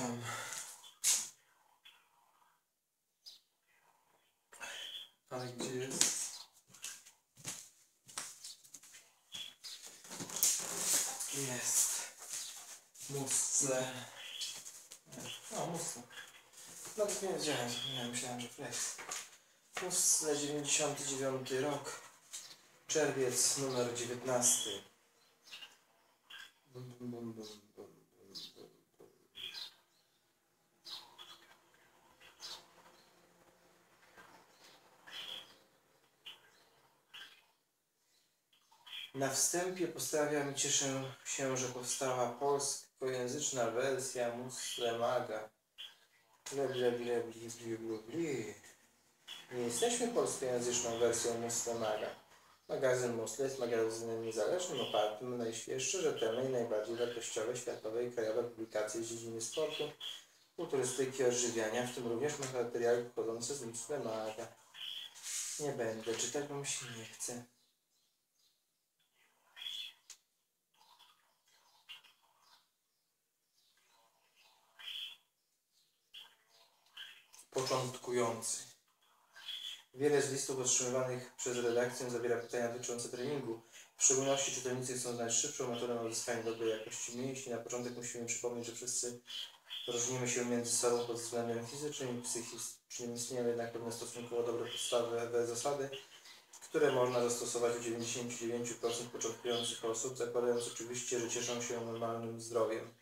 sam. Ale gdzie jest? Jest. Muscle. No, muscle. Nawet no, nie wiedziałem, nie myślałem, że flex. Muscle 99 rok. Czerwiec numer 19. Bum, bum, bum, bum. Na wstępie postawiam i cieszę się, że powstała polskojęzyczna wersja Muslemaga. Ble, ble, ble, bli, bli, bli. Nie jesteśmy polskojęzyczną wersją Muslemaga. Magazyn Musle jest magazynem niezależnym, opartym na najświeższe, rzetelne i najbardziej wartościowe światowe i krajowe publikacje z dziedziny sportu, kulturystyki, odżywiania, w tym również materiały pochodzące z Muslemaga. Nie będę czytać, bo mi się nie chce. Początkujący. Wiele z listów otrzymywanych przez redakcję zawiera pytania dotyczące treningu. W szczególności czytelnicy chcą znać szybszą metodę uzyskania dobrej jakości mięśni. Na początek musimy przypomnieć, że wszyscy różnimy się między sobą pod względem fizycznym i psychicznym. Istnieją jednak pewne stosunkowo dobre podstawowe zasady, które można zastosować u 99% początkujących osób, zakładając oczywiście, że cieszą się normalnym zdrowiem.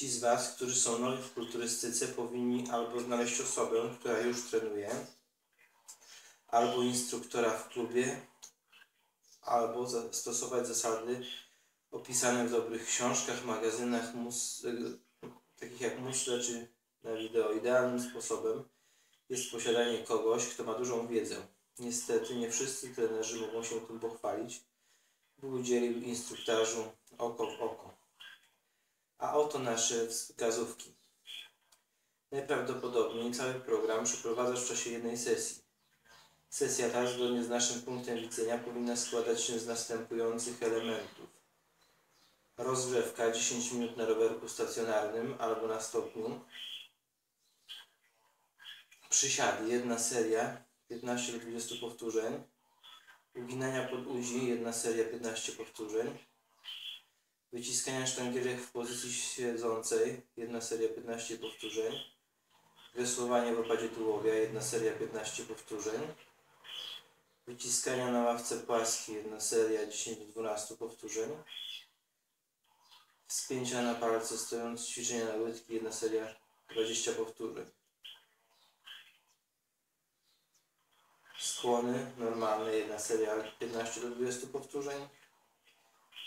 Ci z Was, którzy są nowi w kulturystyce, powinni albo znaleźć osobę, która już trenuje, albo instruktora w klubie, albo zastosować zasady opisane w dobrych książkach, magazynach, mus, takich jak Musle czy na wideo. Idealnym sposobem jest posiadanie kogoś, kto ma dużą wiedzę. Niestety nie wszyscy trenerzy mogą się tym pochwalić, by udzielił instruktażu oko w oko. A oto nasze wskazówki. Najprawdopodobniej cały program przeprowadzasz w czasie jednej sesji. Sesja ta, zgodnie z naszym punktem widzenia, powinna składać się z następujących elementów. Rozgrzewka 10 minut na rowerku stacjonarnym albo na stopniu. Przysiady, jedna seria, 15 do 20 powtórzeń. Uginania pod uzi, jedna seria, 15 powtórzeń. Wyciskania sztangielek w pozycji siedzącej, jedna seria 15 powtórzeń. Wysłowanie w opadzie tułowia, jedna seria 15 powtórzeń. Wyciskania na ławce płaskiej, jedna seria 10-12 powtórzeń. Spięcia na palce stojąc, ćwiczenia na łydki, jedna seria 20 powtórzeń. Skłony normalne, jedna seria 15 do 20 powtórzeń.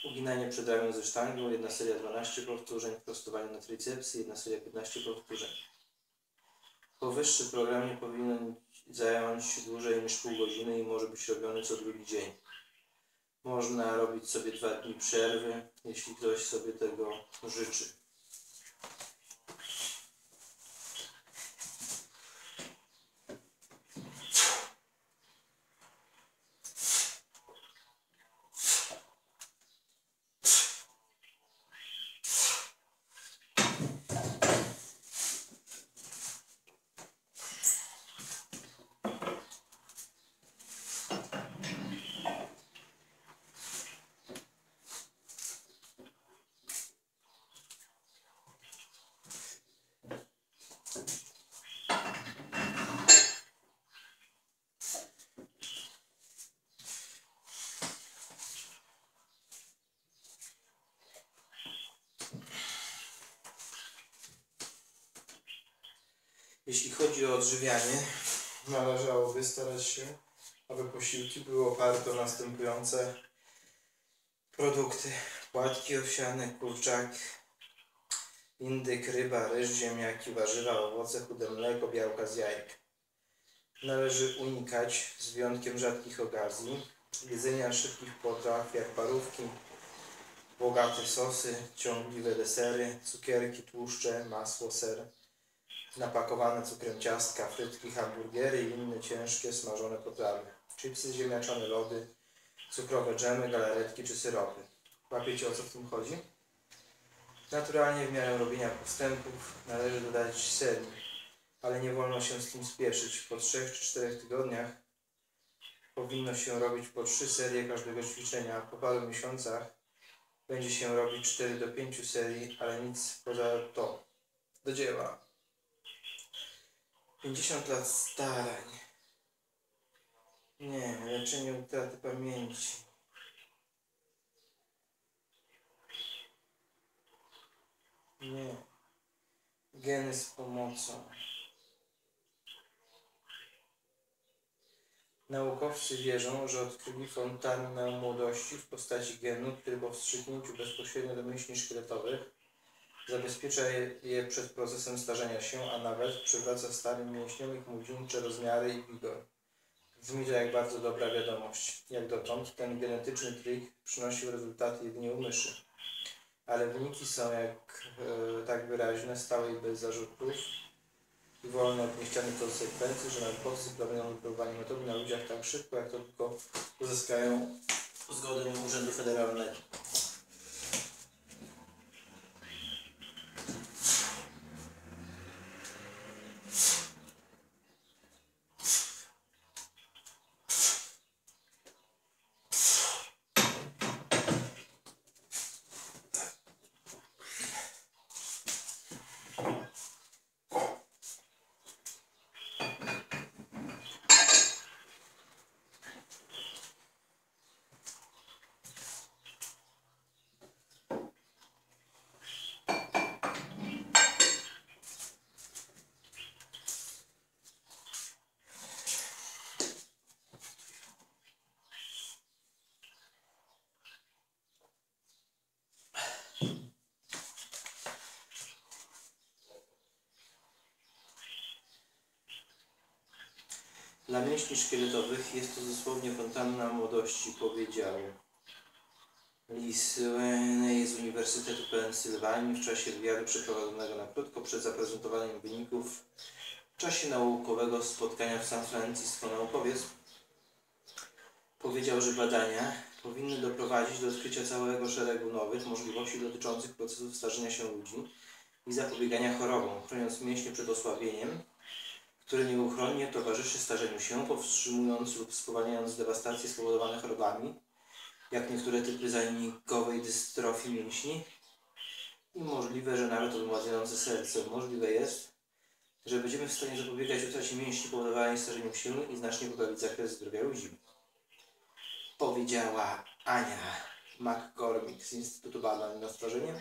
Uginanie przedramion ze sztangą, jedna seria 12 powtórzeń. Prostowanie na tricepsy, jedna seria 15 powtórzeń. Powyższy program nie powinien zająć dłużej niż pół godziny i może być robiony co drugi dzień. Można robić sobie dwa dni przerwy, jeśli ktoś sobie tego życzy. Jeśli chodzi o odżywianie, należałoby starać się, aby posiłki były oparte o następujące produkty. Płatki owsiane, kurczak, indyk, ryba, ryż, ziemniaki, warzywa, owoce, chude mleko, białka z jajek. Należy unikać, z wyjątkiem rzadkich okazji, jedzenia szybkich potraw jak parówki, bogate sosy, ciągliwe desery, cukierki, tłuszcze, masło, ser, napakowane cukrem ciastka, frytki, hamburgery i inne ciężkie, smażone potrawy, chipsy, ziemniaczane lody, cukrowe dżemy, galaretki czy syropy. Łapiecie o co w tym chodzi? Naturalnie w miarę robienia postępów należy dodać serii, ale nie wolno się z tym spieszyć. Po 3 czy 4 tygodniach powinno się robić po 3 serie każdego ćwiczenia, a po paru miesiącach będzie się robić 4 do 5 serii, ale nic poza to. Do dzieła. 50 lat starań. Nie, leczenie utraty pamięci. Nie. Geny z pomocą. Naukowcy wierzą, że odkryli fontannę młodości w postaci genu, który po wstrzyknięciu bezpośrednio do mięśni szkieletowych zabezpiecza je, przed procesem starzenia się, a nawet przywraca starym mięśniom ich młodzieńcze rozmiary i wigor. Brzmi to jak bardzo dobra wiadomość. Jak dotąd ten genetyczny trik przynosił rezultaty jedynie u myszy. Ale wyniki są jak e, tak wyraźne, stałe i bez zarzutów i wolne od niechcianych konsekwencji, że naukowcy planują wypróbowanie metody na ludziach tak szybko, jak to tylko uzyskają zgodę Urzędu Federalnego. Dla mięśni szkieletowych jest to dosłownie fontanna młodości, powiedział Sweeney z Uniwersytetu Pensylwanii w czasie wywiadu przeprowadzonego na krótko przed zaprezentowaniem wyników w czasie naukowego spotkania w San Francisco. Naukowiec powiedział, że badania powinny doprowadzić do odkrycia całego szeregu nowych możliwości dotyczących procesów starzenia się ludzi i zapobiegania chorobom, chroniąc mięśnie przed osłabieniem, które nieuchronnie towarzyszy starzeniu się, powstrzymując lub spowalniając dewastacje spowodowane chorobami, jak niektóre typy zajnikowej dystrofii mięśni i możliwe, że nawet odmładzające serce. Możliwe jest, że będziemy w stanie zapobiegać utracie mięśni powodowanej starzeniem się i znacznie poprawić zakres zdrowia ludzi. Powiedziała Ania McCormick z Instytutu Badań nad Starzeniem,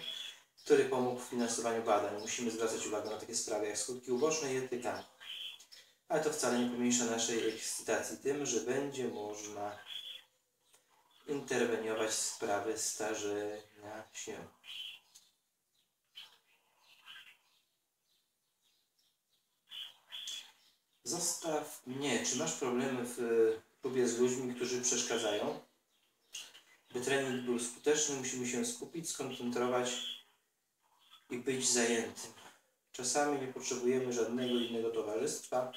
który pomógł w finansowaniu badań. Musimy zwracać uwagę na takie sprawy jak skutki uboczne i etyka. Ale to wcale nie pomniejsza naszej ekscytacji tym, że będzie można interweniować w sprawy starzenia się. Zostaw mnie. Czy masz problemy w klubie z ludźmi, którzy przeszkadzają? By trening był skuteczny, musimy się skupić, skoncentrować i być zajętym. Czasami nie potrzebujemy żadnego innego towarzystwa,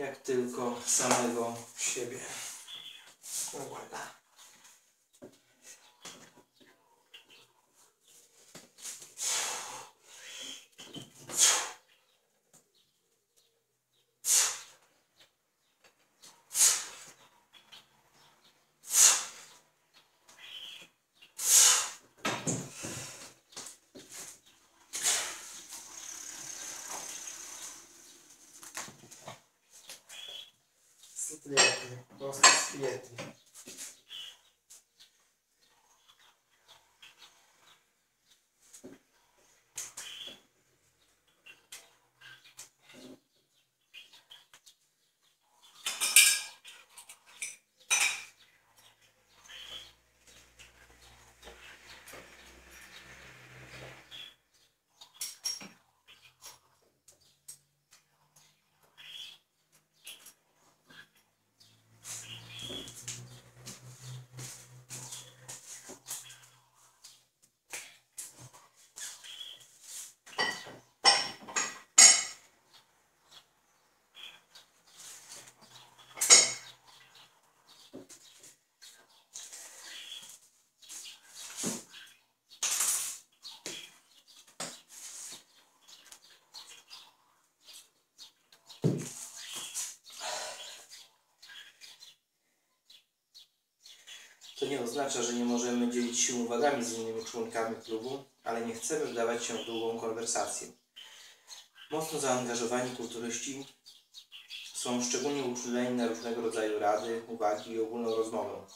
jak tylko samego siebie. Voilà. Świetnie, po prostu świetnie. To nie oznacza, że nie możemy dzielić się uwagami z innymi członkami klubu, ale nie chcemy wdawać się w długą konwersację. Mocno zaangażowani kulturyści są szczególnie uczuleni na różnego rodzaju rady, uwagi i ogólną rozmowę.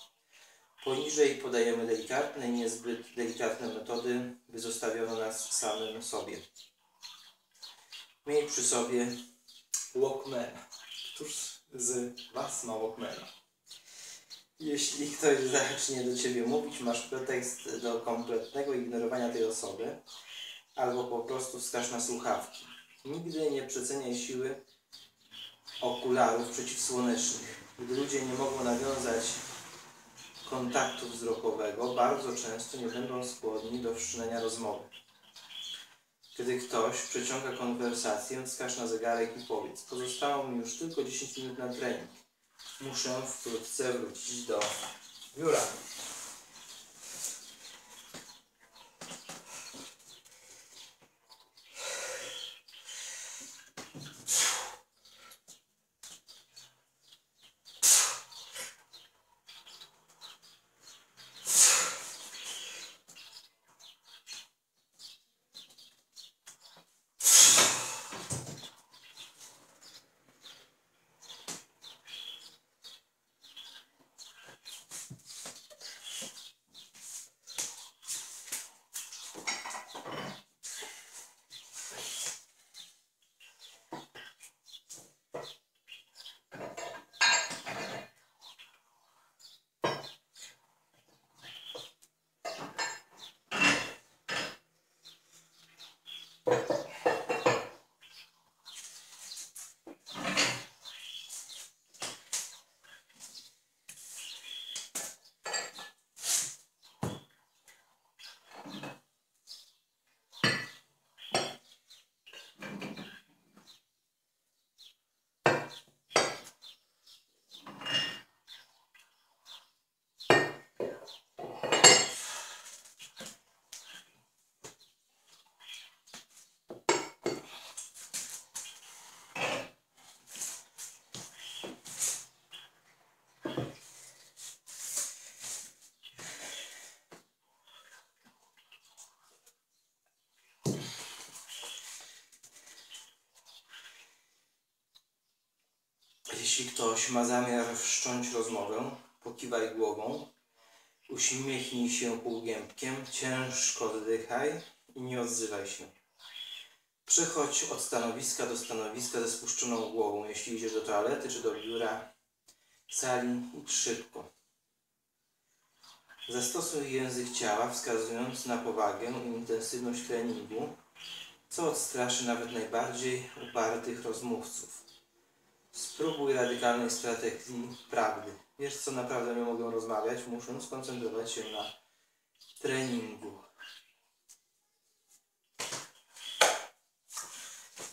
Poniżej podajemy delikatne niezbyt delikatne metody, by zostawiono nas samym sobie. Miej przy sobie Walkmana. Któż z Was ma Walkmana? Jeśli ktoś zacznie do Ciebie mówić, masz pretekst do kompletnego ignorowania tej osoby, albo po prostu wskaż na słuchawki. Nigdy nie przeceniaj siły okularów przeciwsłonecznych. Gdy ludzie nie mogą nawiązać kontaktu wzrokowego, bardzo często nie będą skłonni do wszczynania rozmowy. Gdy ktoś przeciąga konwersację, wskaż na zegarek i powiedz: Pozostało mi już tylko 10 minut na trening. Muszę wkrótce wrócić do biura. Jeśli ktoś ma zamiar wszcząć rozmowę, pokiwaj głową, uśmiechnij się półgębkiem, ciężko oddychaj i nie odzywaj się. Przechodź od stanowiska do stanowiska ze spuszczoną głową, jeśli idziesz do toalety czy do biura, sali, idź szybko. Zastosuj język ciała, wskazując na powagę i intensywność treningu, co odstraszy nawet najbardziej upartych rozmówców. Spróbuj radykalnej strategii prawdy. Wiesz co, naprawdę nie mogę rozmawiać, muszę skoncentrować się na treningu.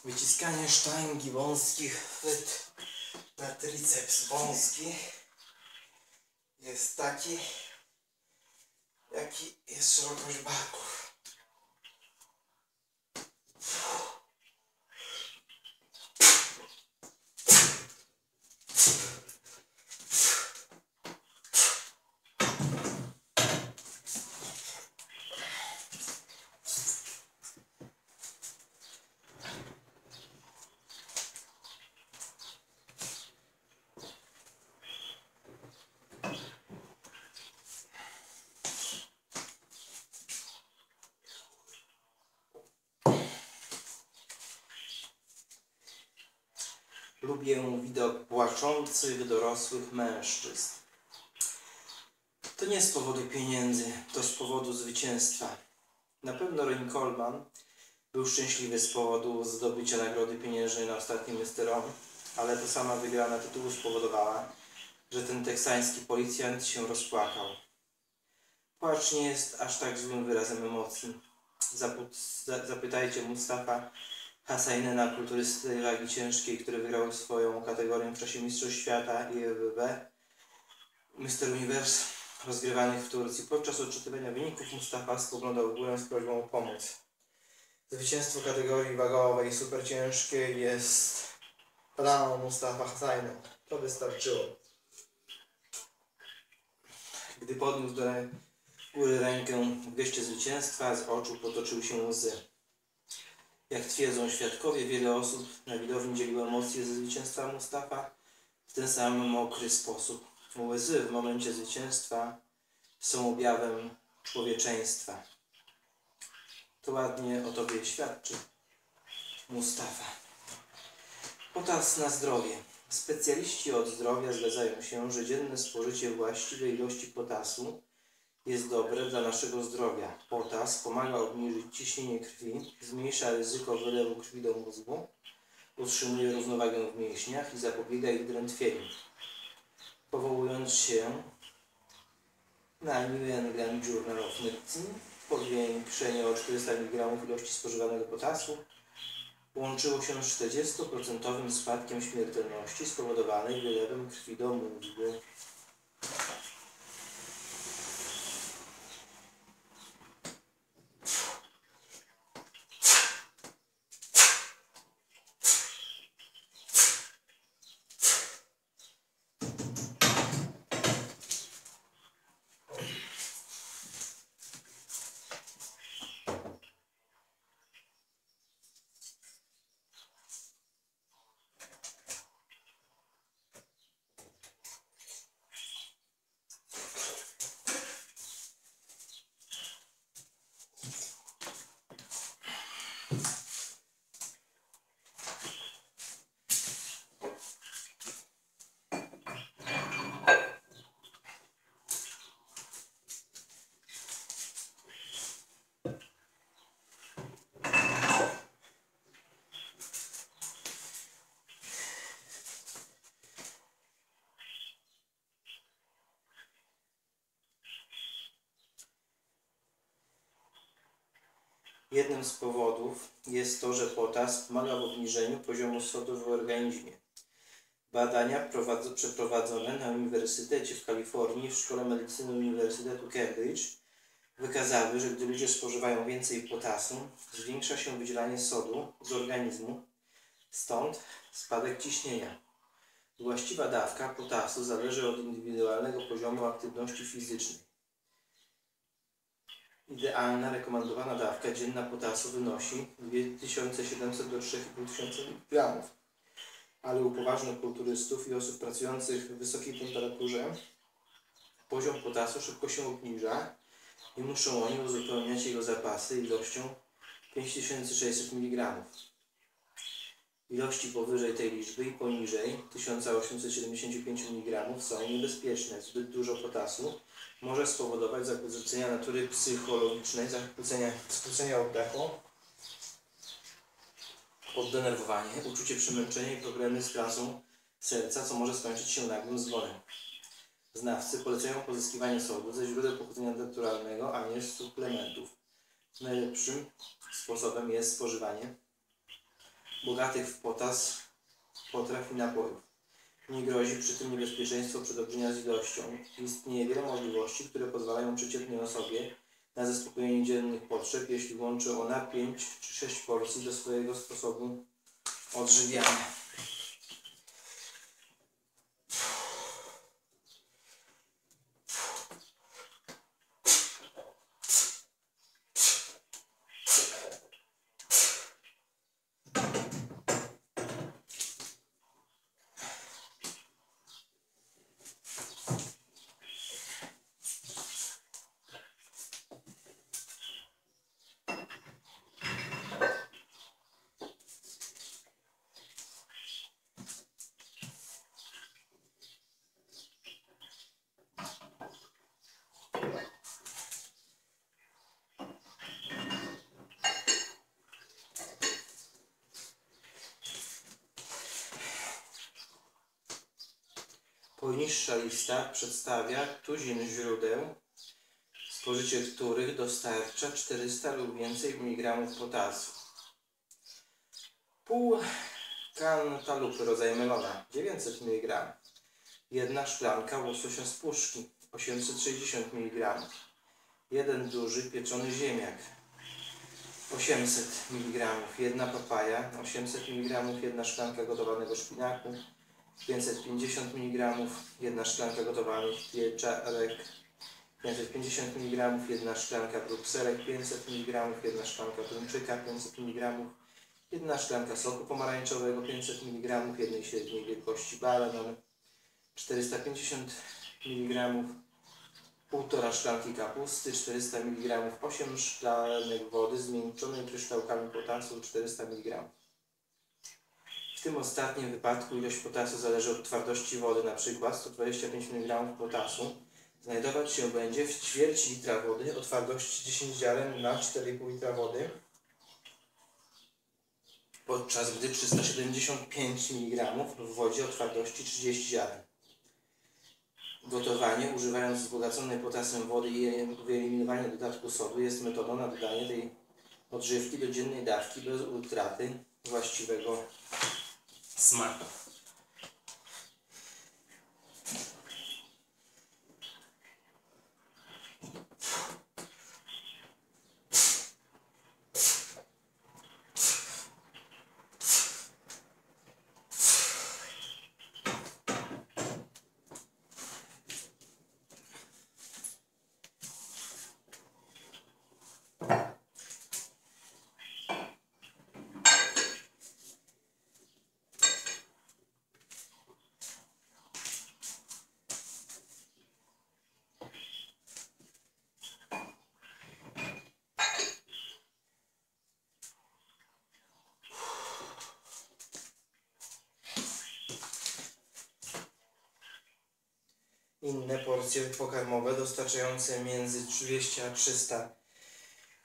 Wyciskanie sztangi wąskich, na triceps wąski jest taki, jaki jest szerokość barków. Lubię widok płaczących dorosłych mężczyzn. To nie z powodu pieniędzy, to z powodu zwycięstwa. Na pewno Ronnie Coleman był szczęśliwy z powodu zdobycia nagrody pieniężnej na ostatnim Mr. ale to sama wygrana tytułu spowodowała, że ten teksański policjant się rozpłakał. Płacz nie jest aż tak złym wyrazem emocji. Zapytajcie Mustafa Hasainena, kulturysty wagi ciężkiej, który wygrał swoją kategorię w czasie Mistrzostw Świata i EWB Mr. Universe rozgrywanych w Turcji. Podczas odczytywania wyników Mustafa spoglądał w górę z prośbą o pomoc. Zwycięstwo kategorii wagowej super ciężkiej jest planą Mustafa Hasainen. To wystarczyło. Gdy podniósł do góry rękę w geście zwycięstwa, z oczu potoczyły się łzy. Jak twierdzą świadkowie, wiele osób na widowni dzieliło emocje ze zwycięstwa Mustafa w ten sam mokry sposób. Łzy w momencie zwycięstwa są objawem człowieczeństwa. To ładnie o tobie świadczy Mustafa. Potas na zdrowie. Specjaliści od zdrowia zgadzają się, że dzienne spożycie właściwej ilości potasu jest dobre dla naszego zdrowia. Potas pomaga obniżyć ciśnienie krwi, zmniejsza ryzyko wylewu krwi do mózgu, utrzymuje równowagę w mięśniach i zapobiega ich drętwieniu. Powołując się na New England Journal of Medicine, powiększenie o 400 mg ilości spożywanego potasu łączyło się z 40% spadkiem śmiertelności spowodowanej wylewem krwi do mózgu. Jednym z powodów jest to, że potas pomaga w obniżeniu poziomu sodu w organizmie. Badania prowadzo- przeprowadzone na Uniwersytecie w Kalifornii w Szkole Medycyny Uniwersytetu Cambridge wykazały, że gdy ludzie spożywają więcej potasu, zwiększa się wydzielanie sodu z organizmu, stąd spadek ciśnienia. Właściwa dawka potasu zależy od indywidualnego poziomu aktywności fizycznej. Idealna rekomendowana dawka dzienna potasu wynosi 2700 do 3500 gramów. Ale u poważnych kulturystów i osób pracujących w wysokiej temperaturze poziom potasu szybko się obniża i muszą oni uzupełniać jego zapasy ilością 5600 mg. Ilości powyżej tej liczby i poniżej 1875 mg są niebezpieczne. Zbyt dużo potasu może spowodować zakłócenia natury psychologicznej, zakłócenia, skrócenia oddechu, poddenerwowanie, uczucie przemęczenia i problemy z pracą serca, co może skończyć się nagłym zgonem. Znawcy polecają pozyskiwanie sodu ze źródeł pochodzenia naturalnego, a nie z suplementów. Najlepszym sposobem jest spożywanie bogatych w potas potraw i napojów. Nie grozi przy tym niebezpieczeństwo przedobrzynia z ilością. Istnieje wiele możliwości, które pozwalają przeciętnej osobie na zaspokojenie dziennych potrzeb, jeśli łączy ona 5 czy 6 porcji do swojego sposobu odżywiania. Poniższa lista przedstawia tuzin źródeł, spożycie których dostarcza 400 lub więcej miligramów potasu. Pół kantalupy rodzaj melona 900 mg. Jedna szklanka łososia z puszki 860 mg. Jeden duży pieczony ziemniak 800 mg. Jedna papaja 800 mg. Jedna szklanka gotowanego szpinaku 550 mg, jedna szklanka gotowanych pieczarek, 550 mg, jedna szklanka brukselek, 500 mg, jedna szklanka tuńczyka, 500 mg, jedna szklanka soku pomarańczowego, 500 mg, jednej średniej wielkości balanon, 450 mg, półtora szklanki kapusty, 400 mg, 8 szklanek wody zmiękczonej kryształkami potasu, 400 mg. W tym ostatnim wypadku ilość potasu zależy od twardości wody, na przykład 125 mg potasu znajdować się będzie w ćwierci litra wody o twardości 10 ziaren na 4,5 litra wody, podczas gdy 375 mg w wodzie o twardości 30 ziaren. Gotowanie używając wzbogaconej potasem wody i wyeliminowanie dodatku sodu jest metodą na dodanie tej odżywki do dziennej dawki bez utraty właściwego smart. Inne porcje pokarmowe dostarczające między 200 a 300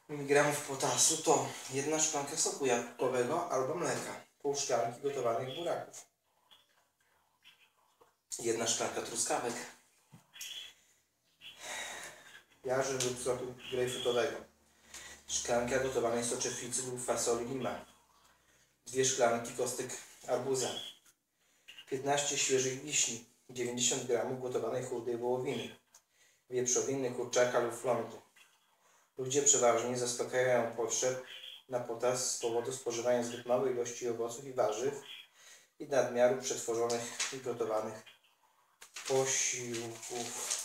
mg potasu to jedna szklanka soku jabłkowego albo mleka, pół szklanki gotowanych buraków, jedna szklanka truskawek, jarzy lub soku grejpfrutowego, szklanka gotowanej soczewicy lub fasoli lima, dwie szklanki kostek arbuza, 15 świeżych wiśni, 90 g gotowanej chudej wołowiny, wieprzowiny, kurczaka lub flądry. Ludzie przeważnie zaspokajają potrzeb na potas z powodu spożywania zbyt małej ilości owoców i warzyw i nadmiaru przetworzonych i gotowanych posiłków.